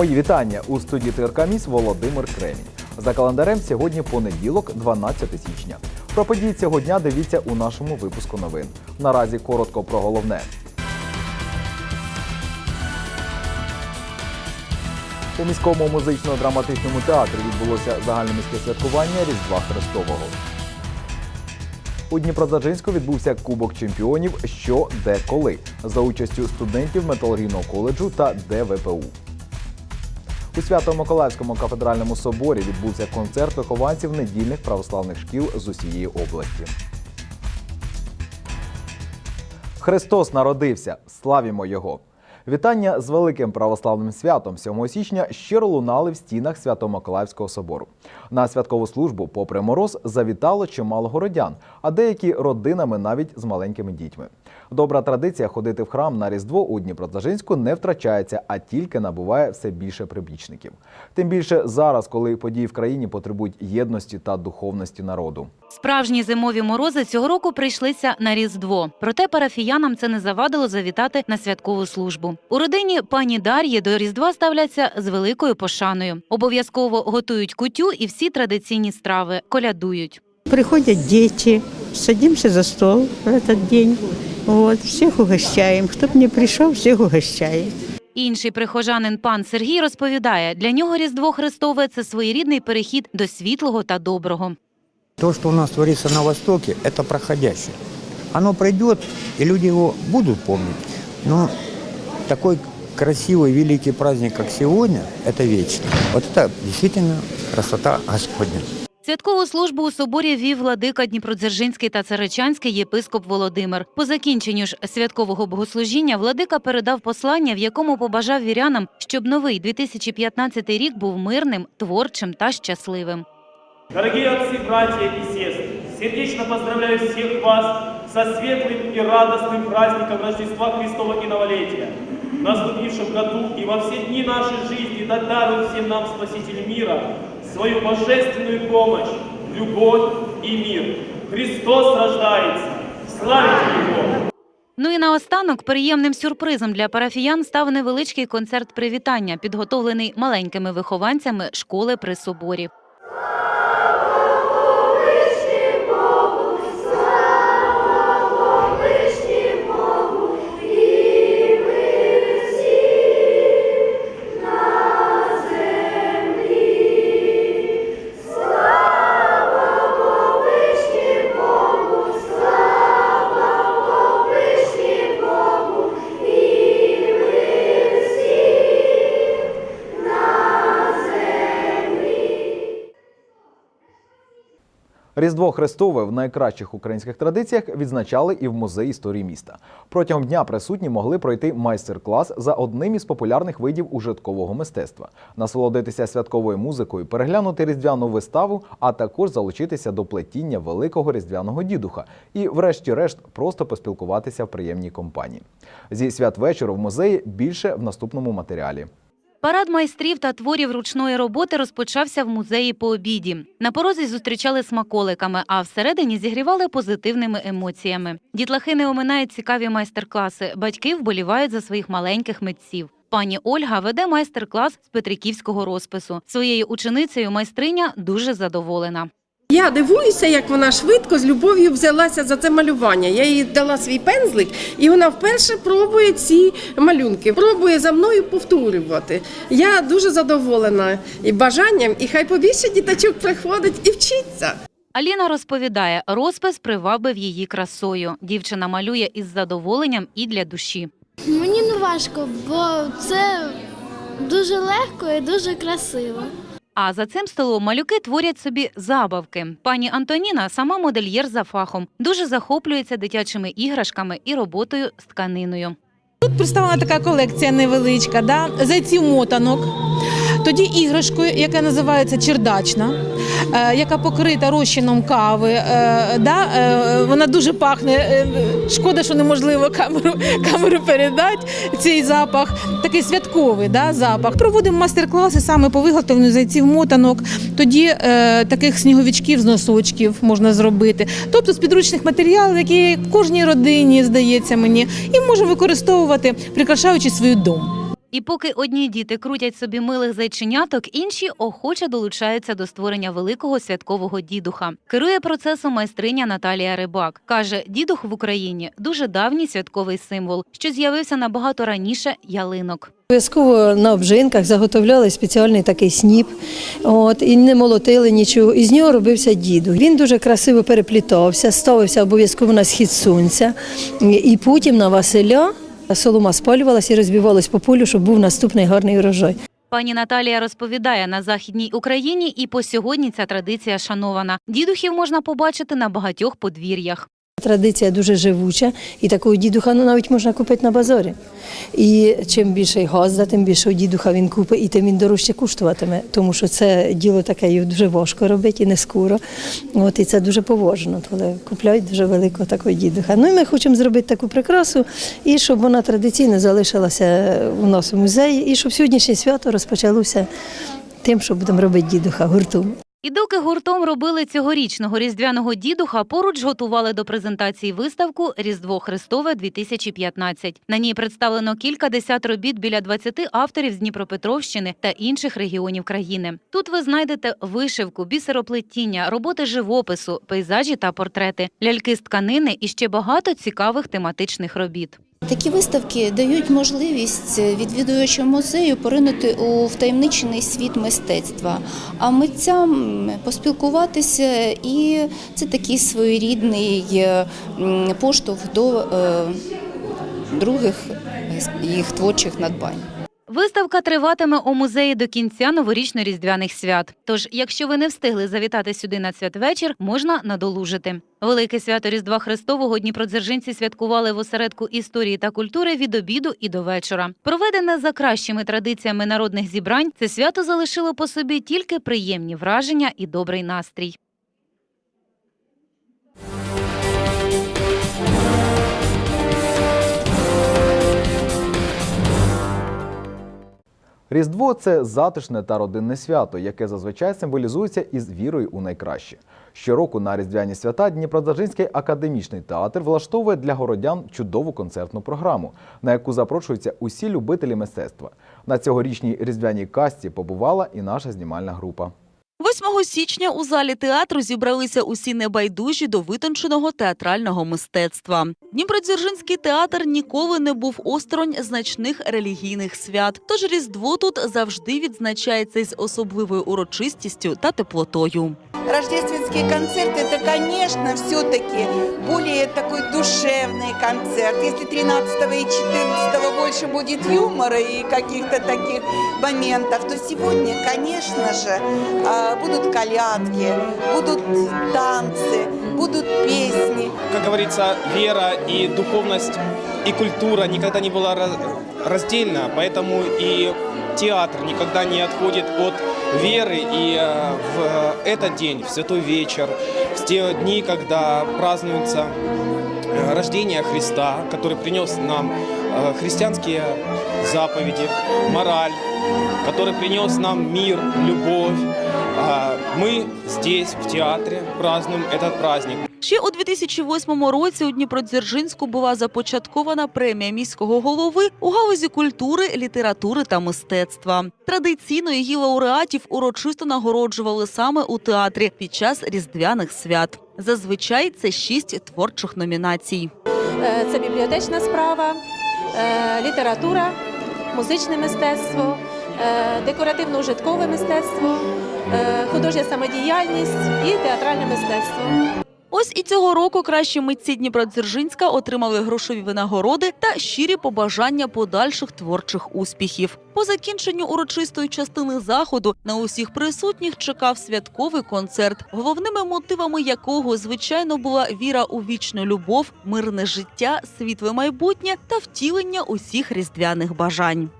Мої вітання у студії ТРК Міс Володимир Кремінь. За календарем сьогодні понеділок, 12 січня. Про події цього дня дивіться у нашому випуску новин. Наразі коротко про головне. У міському музично-драматичному театрі відбулося загальноміське святкування Різдва Христового. У Дніпродзержинську відбувся Кубок чемпіонів Що, де, коли за участю студентів металургійного коледжу та ДВПУ. У Свято-Миколаївському кафедральному соборі відбувся концерт вихованців недільних православних шкіл з усієї області. Христос народився. Славімо Його! Вітання з великим православним святом 7 січня щиро лунали в стінах Свято-Миколаївського собору. На святкову службу, попри мороз, завітало чимало городян, а деякі родинами навіть з маленькими дітьми. Добра традиція ходити в храм на Різдво у Дніпродзержинську не втрачається, а тільки набуває все більше прибічників. Тим більше зараз, коли події в країні потребують єдності та духовності народу. Справжні зимові морози цього року прийшлися на Різдво. Проте парафіянам це не завадило завітати на святкову службу. У родині пані Дар'ї до Різдва ставляться з великою пошаною. Обов'язково готують кутю і всі традиційні страви, колядують. Приходят дети, садимся за стол в этот день. Вот, всех угощаем. Кто бы не пришел, всех угощаем. Інший прихожанин пан Сергій розповідає, для нього Різдво Христове це своєрідний перехід до світлого та доброго. То, что у нас творится на Востоке, это проходящее. Оно пройдет, и люди его будут помнить. Но такой красивый, великий праздник, как сегодня, это вечно. Вот это действительно красота Господня. Святкову службу у соборі вів владика Дніпродзержинський та Царичанський єпископ Володимир. По закінченню ж святкового богослужіння владика передав послання, в якому побажав вірянам, щоб новий 2015 рік був мирним, творчим та щасливим. Дорогие отцы, братья и сестры, сердечно поздравляю всех вас со светлым и радостным праздником Рождества Христова и Новолетия. Наступившем году и во все дни нашей жизни да дарует всем нам Спаситель мира свою божественную помощь, любовь и мир. Христос рождается! Славите Его! Ну і наостанок приємним сюрпризом для парафіян став невеличкий концерт привітання, підготовлений маленькими вихованцями школи при соборі. Різдво Христове в найкращих українських традиціях відзначали і в музеї історії міста. Протягом дня присутні могли пройти майстер-клас за одним із популярних видів ужиткового мистецтва, насолодитися святковою музикою, переглянути різдвяну виставу, а також залучитися до плетіння великого різдвяного дідуха і, врешті-решт, просто поспілкуватися в приємній компанії. Зі святвечору в музеї більше в наступному матеріалі. Парад майстрів та творів ручної роботи розпочався в музеї по обіді. На порозі зустрічали смаколиками, а всередині зігрівали позитивними емоціями. Дітлахи не оминають цікаві майстер-класи. Батьки вболівають за своїх маленьких митців. Пані Ольга веде майстер-клас з петриківського розпису. Своєю ученицею майстриня дуже задоволена. Я дивуюся, як вона швидко з любов'ю взялася за це малювання. Я їй дала свій пензлик, і вона вперше пробує ці малюнки, пробує за мною повторювати. Я дуже задоволена і бажанням, і хай побільше діточок приходить і вчиться. Аліна розповідає, розпис привабив її красою. Дівчина малює із задоволенням і для душі. Мені не важко, бо це дуже легко і дуже красиво. А за цим столом малюки творять собі забавки. Пані Антоніна сама модельєр за фахом, дуже захоплюється дитячими іграшками і роботою з тканиною. Тут представлена така колекція невеличка, да? зайців мотанок. Тоді іграшкою, яка називається чердачна, е, яка покрита розчином кави. е, е, Вона дуже пахне. Шкода, що неможливо камеру, камеру передати цей запах. Такий святковий да, запах. Проводимо майстер-класи саме по виготовленню зайців мотанок. Тоді таких сніговичків з носочків можна зробити. Тобто з підручних матеріалів, які кожній родині, здається мені, і можемо використовувати, прикрашаючи свій дом. І поки одні діти крутять собі милих зайченяток, інші охоче долучаються до створення великого святкового дідуха. Керує процесом майстриня Наталія Рибак. Каже, дідух в Україні дуже давній святковий символ, що з'явився набагато раніше ялинок. Обов'язково на обжинках заготовляли спеціальний такий сніп, от, і не молотили нічого. І з нього робився діду. Він дуже красиво переплітався, ставився обов'язково на схід сонця. І потім на Василя солома спалювалася і розбивалась по полю, щоб був наступний гарний урожай. Пані Наталія розповідає, на західній Україні і по сьогодні ця традиція шанована. Дідухів можна побачити на багатьох подвір'ях. Традиція дуже живуча, і такого дідуха ну, навіть можна купити на базарі. І чим більше газда, тим більше дідуха він купить, і тим він дорожче коштуватиме, тому що це діло таке і дуже важко робити і не скоро. От, і це дуже поважно, коли купляють дуже великого такого дідуха. Ну і ми хочемо зробити таку прикрасу, і щоб вона традиційно залишилася у нас у музеї, і щоб сьогоднішнє свято розпочалося тим, що будемо робити дідуха гуртом. І доки гуртом робили цьогорічного різдвяного дідуха, поруч готували до презентації виставку Різдво Христове 2015 На ній представлено кілька десят робіт біля 20 авторів з Дніпропетровщини та інших регіонів країни. Тут ви знайдете вишивку, бісероплетіння, роботи живопису, пейзажі та портрети, ляльки з тканини і ще багато цікавих тематичних робіт. Такі виставки дають можливість відвідувачам музею поринути у втаємничений світ мистецтва, а митцям поспілкуватися, і це такий своєрідний е, поштовх до е, других їх творчих надбань. Виставка триватиме у музеї до кінця новорічно-різдвяних свят. Тож, якщо ви не встигли завітати сюди на святвечір, можна надолужити. Велике свято Різдва Христового дніпродзержинці святкували в осередку історії та культури від обіду і до вечора. Проведене за кращими традиціями народних зібрань, це свято залишило по собі тільки приємні враження і добрий настрій. Різдво це затишне та родинне свято, яке зазвичай символізується із вірою у найкраще. Щороку на різдвяні свята Дніпродзержинський академічний театр влаштовує для городян чудову концертну програму, на яку запрошуються усі любителі мистецтва. На цьогорічній різдвяній касті побувала і наша знімальна група. 8 січня у залі театру зібралися усі небайдужі до витонченого театрального мистецтва. Дніпродзержинський театр ніколи не був осторонь значних релігійних свят. Тож Різдво тут завжди відзначається із особливою урочистістю та теплотою. Рождественский концерт это, конечно, все-таки более такой душевный концерт. Если 13 и 14 больше будет юмора и каких-то таких моментов, то сегодня, конечно же, будут колядки, будут танцы, будут песни. Как говорится, вера и духовность и культура никогда не была раз- раздельна, поэтому и театр никогда не отходит от веры. И э, в этот день, в святой вечер, в те дни, когда празднуется э, рождение Христа, который принес нам э, христианские заповеди, мораль, который принес нам мир, любовь. Мы здесь, в театре, празднуем этот праздник. Ще у 2008 році у Дніпродзержинську була започаткована премія міського голови у галузі культури, літератури та мистецтва. Традиційно її лауреатів урочисто нагороджували саме у театрі під час різдвяних свят. Зазвичай це шість творчих номінацій. Е, Це бібліотечна справа, е, література, музичне мистецтво, е, декоративно-ужиткове мистецтво, художня самодіяльність і театральне мистецтво. Ось і цього року кращі митці Дніпродзержинська отримали грошові винагороди та щирі побажання подальших творчих успіхів. По закінченню урочистої частини заходу на усіх присутніх чекав святковий концерт, головними мотивами якого звичайно була віра у вічну любов, мирне життя, світле майбутнє та втілення усіх різдвяних бажань.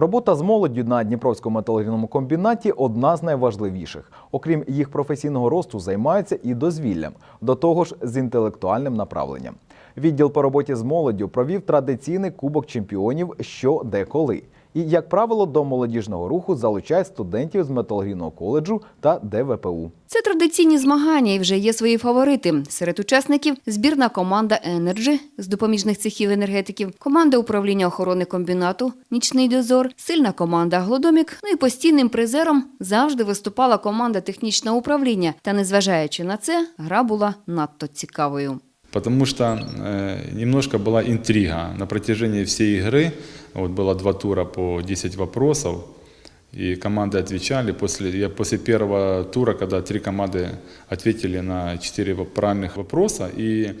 Робота з молоддю на Дніпровському металургійному комбінаті одна з найважливіших. Окрім їх професійного росту, займаються і дозвіллям, до того ж з інтелектуальним направленням. Відділ по роботі з молоддю провів традиційний кубок чемпіонів що де коли. І, як правило, до молодіжного руху залучають студентів з металургійного коледжу та ДВПУ. Це традиційні змагання і вже є свої фаворити. Серед учасників збірна команда Енерджі з допоміжних цехів енергетиків, команда управління охорони комбінату Нічний дозор, сильна команда Глодомік. Ну і постійним призером завжди виступала команда технічного управління. Та незважаючи на це, гра була надто цікавою. Потому что э, немножко была интрига. На протяжении всей игры вот было два тура по 10 вопросов, и команды отвечали. После, я после первого тура, когда три команды ответили на 4 во- правильных вопроса, и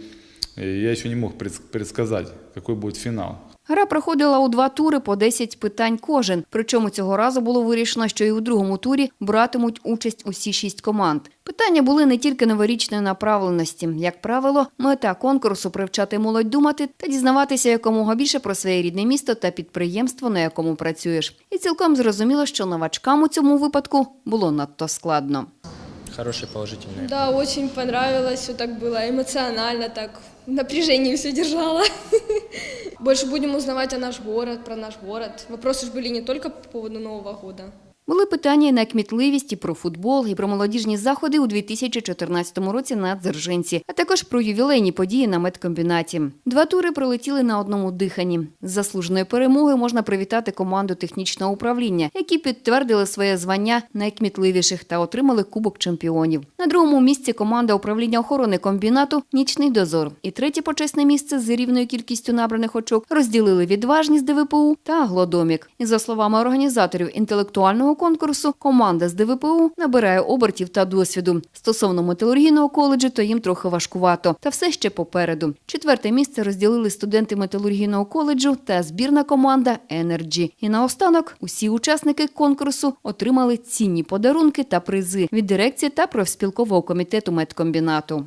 э, я еще не мог предс- предсказать, какой будет финал. Гра проходила у два тури по 10 питань кожен. Причому цього разу було вирішено, що і у другому турі братимуть участь усі шість команд. Питання були не тільки новорічної направленості. Як правило, мета конкурсу привчати молодь думати та дізнаватися якомога більше про своє рідне місто та підприємство, на якому працюєш. І цілком зрозуміло, що новачкам у цьому випадку було надто складно. Хороший положительный. Да, очень понравилось, все так было эмоционально, так в напряжении все держала. Больше будем узнавать о наш город, про наш город. Вопросы же были не только по поводу Нового года. Були питання і на кмітливість, і про футбол, і про молодіжні заходи у 2014 році на Дзержинці, а також про ювілейні події на медкомбінаті. Два тури пролетіли на одному диханні. З заслуженої перемоги можна привітати команду технічного управління, які підтвердили своє звання найкмітливіших та отримали Кубок чемпіонів. На другому місці команда управління охорони комбінату Нічний дозор. І третє почесне місце з рівною кількістю набраних очок розділили відважні з ДВПУ та Глодомік. І за словами організаторів інтелектуального конкурсу, команда з ДВПУ набирає обертів та досвіду. Стосовно металургійного коледжу, то їм трохи важкувато. Та все ще попереду. Четверте місце розділили студенти металургійного коледжу та збірна команда Енерджі. І наостанок усі учасники конкурсу отримали цінні подарунки та призи від дирекції та профспілкового комітету медкомбінату.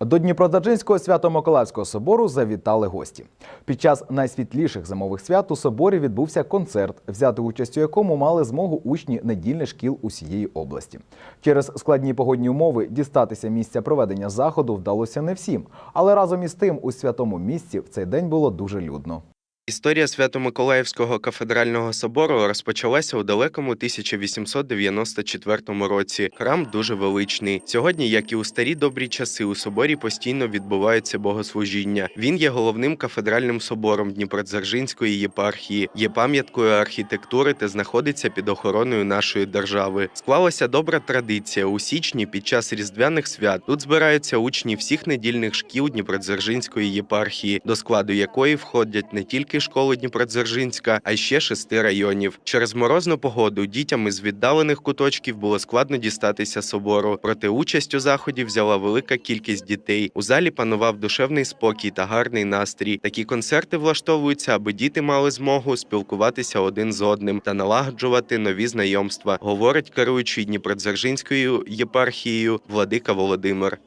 До Дніпродзержинського свято-Миколаївського собору завітали гості. Під час найсвітліших зимових свят у соборі відбувся концерт, взяти участь у якому мали змогу учні недільних шкіл усієї області. Через складні погодні умови дістатися місця проведення заходу вдалося не всім, але разом із тим у святому місці в цей день було дуже людно. Історія Свято-Миколаївського кафедрального собору розпочалася у далекому 1894 році. Храм дуже величний. Сьогодні, як і у старі добрі часи, у соборі постійно відбуваються богослужіння. Він є головним кафедральним собором Дніпродзержинської єпархії, є пам'яткою архітектури та знаходиться під охороною нашої держави. Склалася добра традиція. У січні під час різдвяних свят тут збираються учні всіх недільних шкіл Дніпродзержинської єпархії, до складу якої входять не тільки школи Дніпродзержинська, а ще шести районів. Через морозну погоду дітям із віддалених куточків було складно дістатися собору. Проте участь у заході взяла велика кількість дітей. У залі панував душевний спокій та гарний настрій. Такі концерти влаштовуються, аби діти мали змогу спілкуватися один з одним та налагоджувати нові знайомства, говорить керуючий Дніпродзержинською єпархією владика Володимир.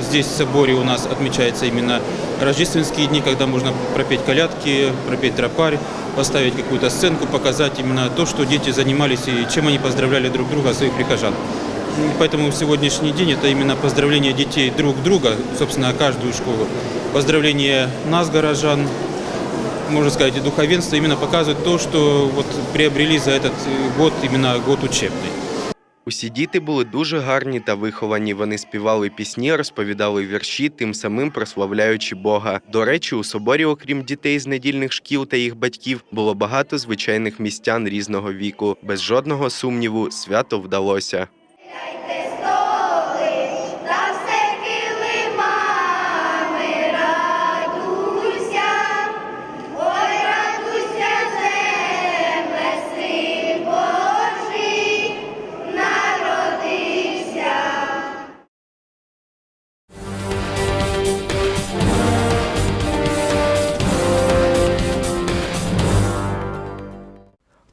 Здесь в соборе у нас отмечаются именно рождественские дни, когда можно пропеть колядки, пропеть тропарь, поставить какую-то сценку, показать именно то, что дети занимались и чем они поздравляли друг друга, своих прихожан. Поэтому сегодняшний день это именно поздравление детей друг друга, собственно, каждую школу. Поздравление нас, горожан, можно сказать, и духовенства, именно показывает то, что вот приобрели за этот год, именно год учебный. Усі діти були дуже гарні та виховані. Вони співали пісні, розповідали вірші, тим самим прославляючи Бога. До речі, у соборі, окрім дітей з недільних шкіл та їх батьків, було багато звичайних містян різного віку. Без жодного сумніву, свято вдалося.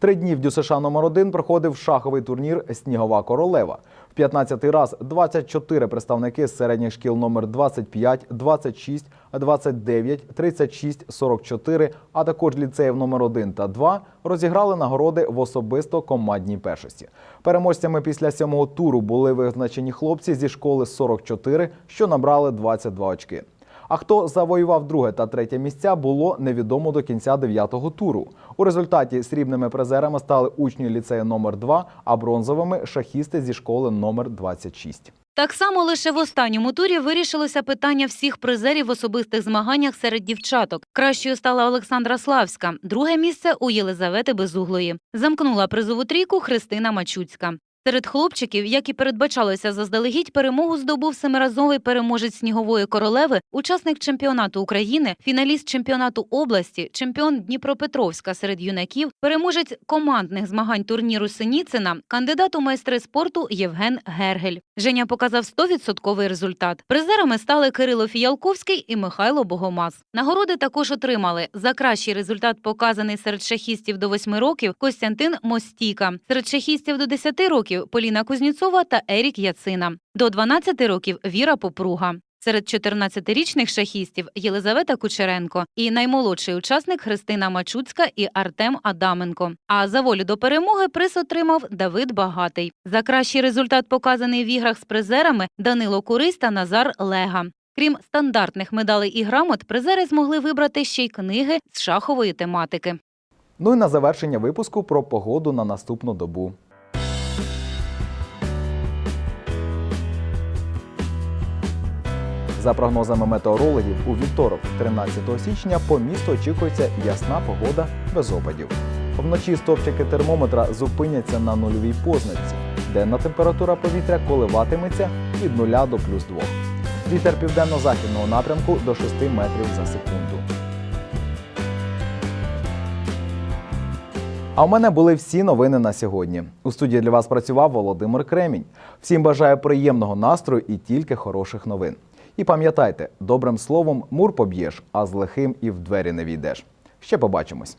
Три дні в ДЮСШ номер 1 проходив шаховий турнір Снігова королева. В 15-й раз 24 представники з середніх шкіл номер 25, 26, 29, 36, 44, а також ліцеїв номер 1 та 2 розіграли нагороди в особисто командній першості. Переможцями після сьомого туру були визначені хлопці зі школи 44, що набрали 22 очки. А хто завоював друге та третє місця, було невідомо до кінця дев'ятого туру. У результаті срібними призерами стали учні ліцею номер 2 а бронзовими шахісти зі школи номер 26. Так само лише в останньому турі вирішилося питання всіх призерів в особистих змаганнях серед дівчаток. Кращою стала Олександра Славська, друге місце у Єлизавети Безуглої. Замкнула призову трійку Христина Мачуцька. Серед хлопчиків, як і передбачалося заздалегідь, перемогу здобув семиразовий переможець снігової королеви, учасник чемпіонату України, фіналіст чемпіонату області, чемпіон Дніпропетровська серед юнаків, переможець командних змагань турніру Синіцина, кандидат у майстри спорту Євген Гергель. Женя показав 100% результат. Призерами стали Кирило Фіялковський і Михайло Богомаз. Нагороди також отримали за кращий результат, показаний серед шахістів до 8 років Костянтин Мостіка, серед шахістів до 10 років Поліна Кузніцова та Ерік Яцина, до 12 років Віра Попруга. Серед 14-річних шахістів Єлизавета Кучеренко і наймолодший учасник Христина Мачуцька і Артем Адаменко. А за волю до перемоги приз отримав Давид Багатий. За кращий результат, показаний в іграх з призерами Данило Курись та Назар Лега. Крім стандартних медалей і грамот, призери змогли вибрати ще й книги з шахової тематики. Ну і на завершення випуску про погоду на наступну добу. За прогнозами метеорологів, у вівторок, 13 січня, по місту очікується ясна погода без опадів. Вночі стовпчики термометра зупиняться на нульовій позначці. Денна температура повітря коливатиметься від 0 до плюс 2. Вітер південно-західного напрямку до 6 метрів за секунду. А у мене були всі новини на сьогодні. У студії для вас працював Володимир Кремінь. Всім бажаю приємного настрою і тільки хороших новин. І пам'ятайте, добрим словом мур поб'єш, а з лихим і в двері не війдеш. Ще побачимось.